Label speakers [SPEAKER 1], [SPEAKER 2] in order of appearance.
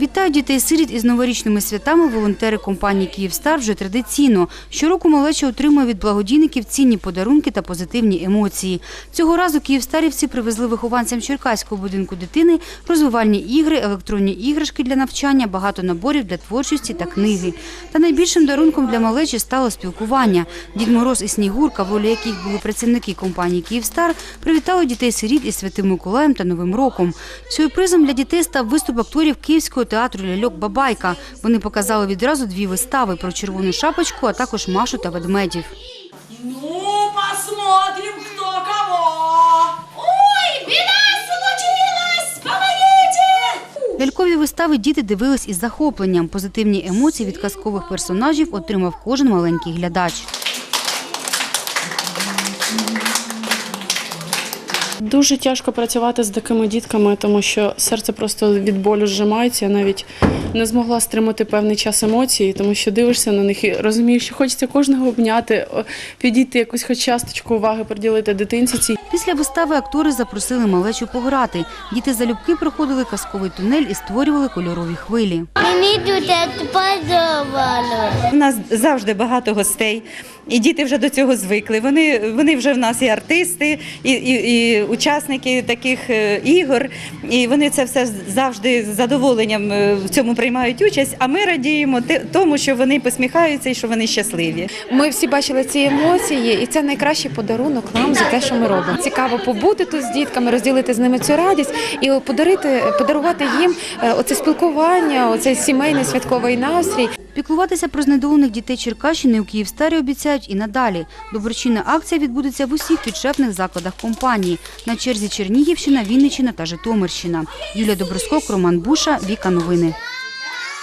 [SPEAKER 1] Вітають дітей сиріт із новорічними святами волонтери компанії Київстар вже традиційно. Щороку малеча отримує від благодійників цінні подарунки та позитивні емоції. Цього разу київстарівці привезли вихованцям Черкаського будинку дитини розвивальні ігри, електронні іграшки для навчання, багато наборів для творчості та книги. Та найбільшим дарунком для малечі стало спілкування. Дід Мороз і Снігурка, в ролі яких були працівники компанії Київстар, привітали дітей сиріт із Святим Миколаєм та Новим роком. Сюрпризом для дітей став виступ акторів Київського театру ляльок Бабайка. Вони показали відразу дві вистави про червону шапочку, а також Машу та ведмедів.
[SPEAKER 2] Ну, посмотрим, кто кого. Ой, беда случилась! Помогите!
[SPEAKER 1] Лялькові вистави діти дивились із захопленням. Позитивні емоції від казкових персонажів отримав кожен маленький глядач.
[SPEAKER 3] Дуже тяжко працювати з такими дітками, тому що серце просто від болю зжимається. Я навіть не змогла стримати певний час емоцій, тому що дивишся на них і розумієш, що хочеться кожного обняти, підійти якусь хоч часточку уваги приділити дитинці цій.
[SPEAKER 1] Після вистави актори запросили малечу пограти. Діти залюбки проходили казковий тунель і створювали кольорові хвилі.
[SPEAKER 4] Мені тут подобалось.
[SPEAKER 5] У нас завжди багато гостей, і діти вже до цього звикли. Вони, вони вже в нас і артисти, і, і, і учасники таких е, ігор. І вони це все завжди з задоволенням е, в цьому приймають участь. А ми радіємо тому, що вони посміхаються і що вони щасливі.
[SPEAKER 6] Ми всі бачили ці емоції, і це найкращий подарунок нам за те, що ми робимо. Цікаво побути тут з дітками, розділити з ними цю радість і подарити, подарувати їм е, оце спілкування, оцей сімейний святковий настрій.
[SPEAKER 1] Піклуватися про знедолених дітей Черкащини у Київстарі обіцяють і надалі. Доброчинна акція відбудеться в усіх підшефних закладах компанії. На черзі Чернігівщина, Вінниччина та Житомирщина. Юлія Доброскок, Роман Буша, Віка Новини.